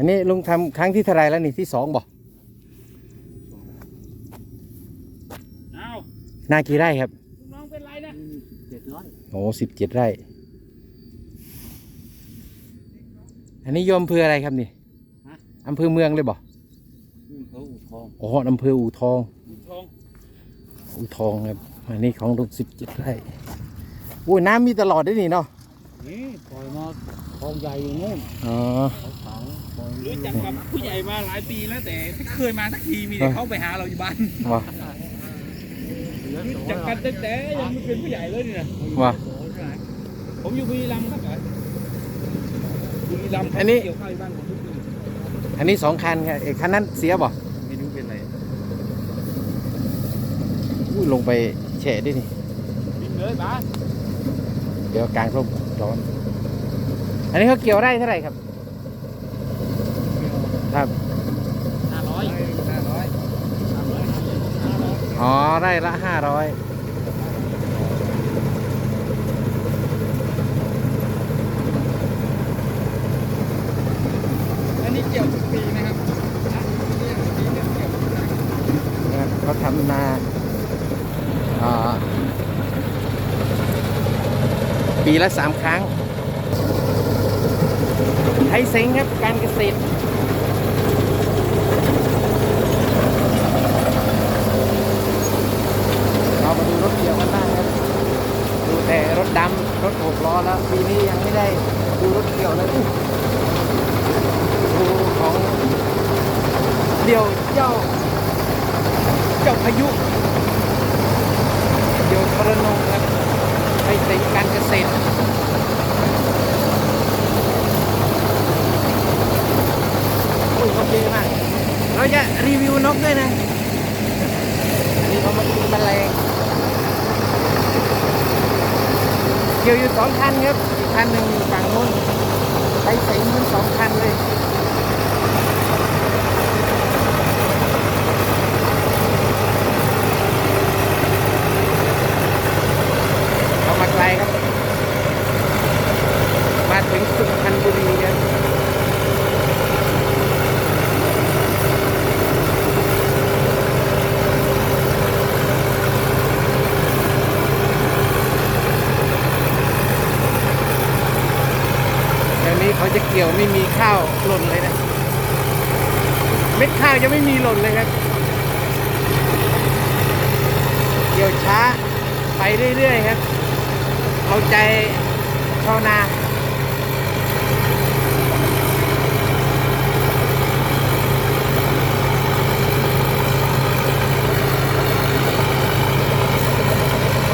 อันนี้ลุงทำครั้งที่เท่าไหรแล้วนี่ที่สองบ่อ้าวนากี่ไร่ครับลูกน้องเป็นไรนะเจ็ดร้อยโอ้สิบเจ็ดไร่ อันนี้โยมอำเภออะไรครับนี่อำเภอเมืองเลยบ่นี่เขาอู่ทองอ๋ออำเภออู่ทอง ทองอู่ทองครับ อันนี้ของลุงสิบเจ็ดไร่โอ้ยน้ำมีตลอดด้วยนี่เนาะนี่ปล่อยมาคลองใหญ่อยู่นู่นอ๋อ เขาขาวปล่อย รู้จักกับผู้ใหญ่มาหลายปีแล้วแต่ไม่เคยมาสักทีมีแต่เขาไปหาเราอยู่บ้านว่ารู้จักกันตั้งแต่ยังไม่เป็นผู้ใหญ่เลยนี่นะว่าผมอยู่บุรีรัมย์ครับบุรีรัมย์เขาอันนี้เกี่ยวข้าวอยู่บ้านผมทุกปีอันนี้สองคันครับเอกคันนั้นเสียบ่ไม่รู้เป็นไรอุ้ยลงไปแฉะด้วยนี่บินเลยบ้าเดี๋ยวกลางร่มร้อน อันนี้เขาเกี่ยวไร่เท่าไหร่ครับ ครับห้าร้อยห้าร้อยห้าร้อยห้าร้อยอ๋อไร่ละห้าร้อยอันนี้เกี่ยวทุกปีนะครับนะเนี่ยปีเนี่ยเกี่ยวทุกปีนะครับเขาทำนาอ่าปีละสามครั้งไทยเซ็งครับการเกษตร เรามาดูรถเกี่ยวกันบ้างครับ ดู แต่รถดำรถหกล้อแล้วปีนี้ยังไม่ได้ดูรถเกี่ยวเลยดูของเดี่ยวเจ้า เจ้าพายุเดียวทรนงครับไปถึงการเกษตรโอ้ยนกเยอะมากเราจะรีวิวนกด้วยนะ อันนี้เขามากินแมลง เกี่ยวอยู่สองคันครับอีกคันหนึ่งอยู่ฝั่งนู้นไปเสงทั้งสองคันเลย เรามาไกลครับ มาถึงสุพรรณบุรีครับ เขาจะเกี่ยวไม่มีข้าวหล่นเลยนะ เม็ดข้าวยังไม่มีหล่นเลยครับ เกี่ยวช้าไปเรื่อย ๆ ครับ เอาใจชาวนา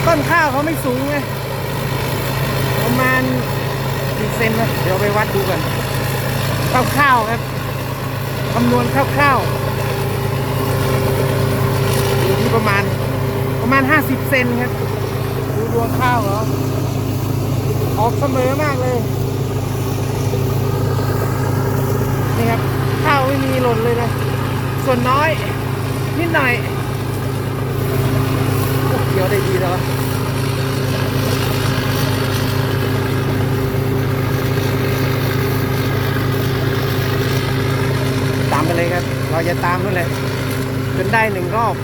ต้นข้าวเขาไม่สูงไงประมาณ เซนเดี๋ยวไปวัดดูกันคร่าวๆครับคำนวณคร่าวๆอยู่ที่ประมาณประมาณ 50 เซนครับ ดูดวงข้าวเหรอออกเสมอมากเลย นี่ครับ ข้าวไม่มีหล่นเลยนะ ส่วนน้อย นิดหน่อยโอ้เกี่ยวได้ดีแล้ววะตามไปเลยครับ เราจะตามนั่นแหละจน ได้หนึ่งรอบ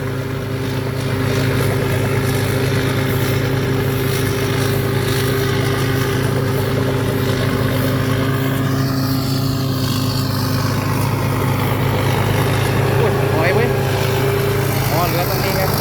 โอ้ยหอยเว้ยอ๋อเหลือตรงนี้ครับ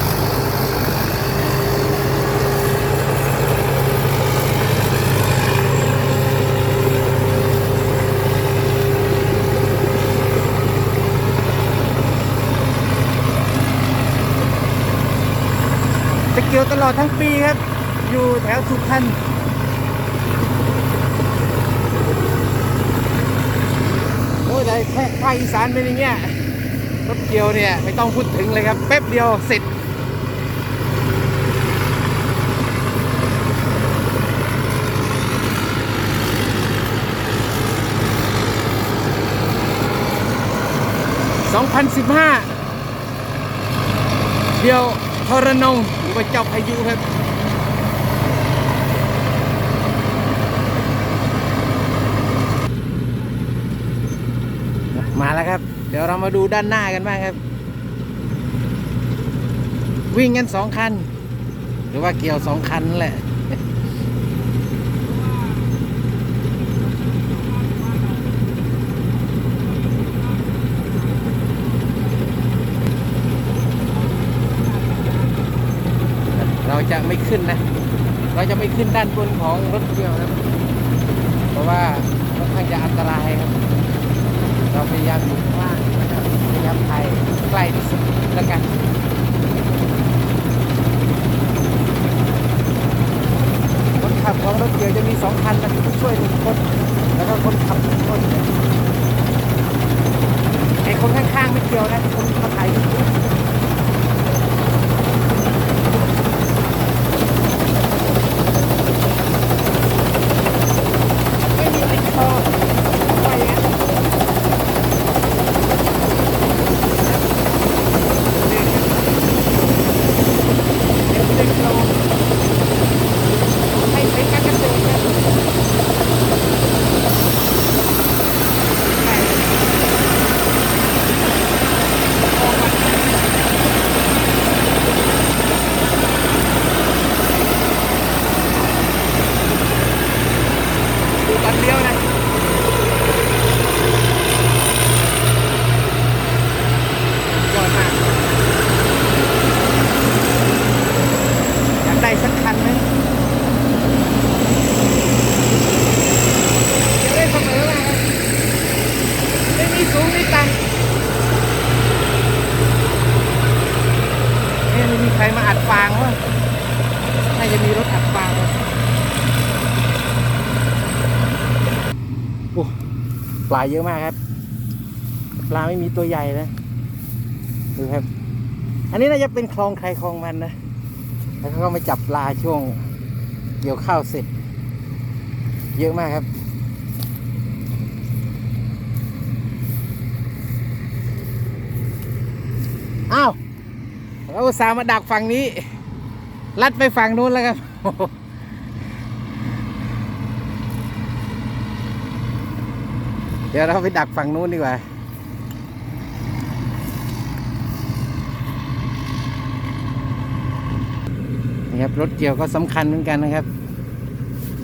จะเกี่ ยวตลอดทั้งปีครับ อยู่แถวสุพรรณโอ้ยแต่แค่ภาคอีสานเป็นอย่างเงี้ยรถเกี่ยวเนี่ยไม่ต้องพูดถึงเลยครับแป๊บเดียวเสร็จ2015 เดียวทรนง รือว่าเจ้าพายุครับมาแล้วครับ เดี๋ยวเรามาดูด้านหน้ากันบ้างครับ วิ่งกันสองคัน หรือว่าเกี่ยวสองคันแหละ เรา จะไม่ขึ้นนะ เราจะไม่ขึ้นด้านบนของรถเกี่ยวนะเพราะว่าค่อนข้างจะอันตรายครับ เราพยายามอยู่ข้างล่างนะครับพยายามถ่ายใกล้ที่สุดแล้วกันคนขับของรถเกี่ยวจะมีสองคันนะผู้ช่วยหนึ่งคน แล้วก็คนขับหนึ่งคนไอ้คนข้างๆไม่เกี่ยวนะคนมาถ่ายยูทูบไม่มีติดคอไปอะเดี๋ยวเด็กเราให้ใช้การเกษตรนะดูตอนเลี้ยวนะ ยอดมาก อยากได้สักคันไหมเดี๋ยวได้เสมอมาครับไม่มีสูงไม่ต่ำเอ๊ะไม่มีใครมาอัดฟางวะน่าจะ มีรถอัดฟางวะโอ้ปลาเยอะมากครับ ปลาไม่มีตัวใหญ่นะ ดูครับ อันนี้น่าจะเป็นคลองใครคลองมันนะ แล้วเขาก็มาจับปลาช่วงเกี่ยวข้าวเสร็จ เยอะมากครับอ้าวเราสามาดักฝั่งนี้ ลัดไปฝั่งนู้นแล้วครับเดี๋ยวเราไปดักฝั่งนู้นดีกว่านะครับ รถเกี่ยวก็สำคัญเหมือนกันนะครับ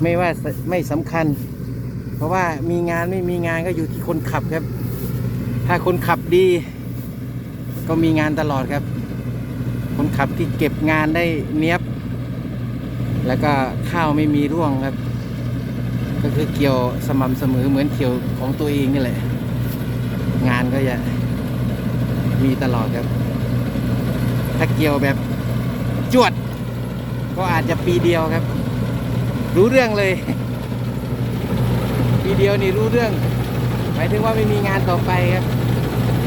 ไม่ว่าไม่สำคัญ เพราะว่ามีงานไม่มีงานก็อยู่ที่คนขับครับ ถ้าคนขับดี ก็มีงานตลอดครับ คนขับที่เก็บงานได้เนี้ยบ แล้วก็ข้าวไม่มีร่วงครับ ก็คือเกี่ยวสม่ำเสมอเหมือนเกี่ยวของตัวเองนี่แหละ งานก็จะมีตลอดครับ ถ้าเกี่ยวแบบจวด ก็อาจจะปีเดียวครับ รู้เรื่องเลย ปีเดียวนี่รู้เรื่อง หมายถึงว่าไม่มีงานต่อไปครับ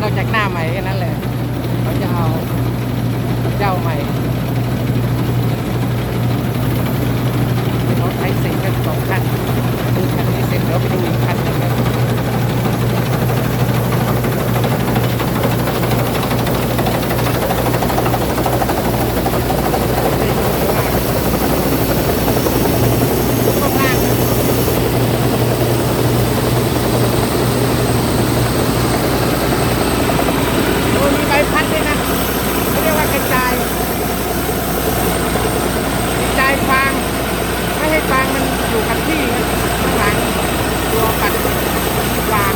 นอกจากหน้าใหม่แค่นั้นแหละเขาจะเอาเจ้าใหม่เขาใช้เสร็จกันสองคันดูคันนี้เสร็จแล้วไปดูอีกคันหนึ่งครับข้างล่างครับโอ้มีใบพัดด้วยนะเขาเรียกว่ากระจาย กระจายฟาง ไม่ให้ฟางมันอยู่กับที่ครับข้างหลังตัวปัดฟาง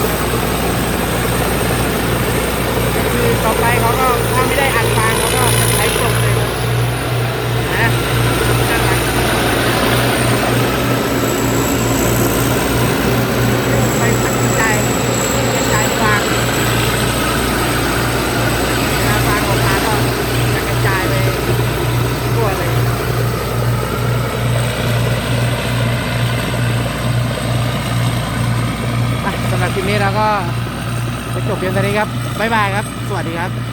คือต่อไปเขาก็ถ้าไม่ได้อัดฟางเขาก็จะใช้กลบเลยครับนะข้างหลังไปพัดกระจายกระจายฟางเวลาฟางออกมาก็จะกระจายไปทั่วเลย อะสำหรับคลิปนี้เราก็ไปจบ เพียงเท่านี้ครับบ๊ายบายครับ สวัสดีครับ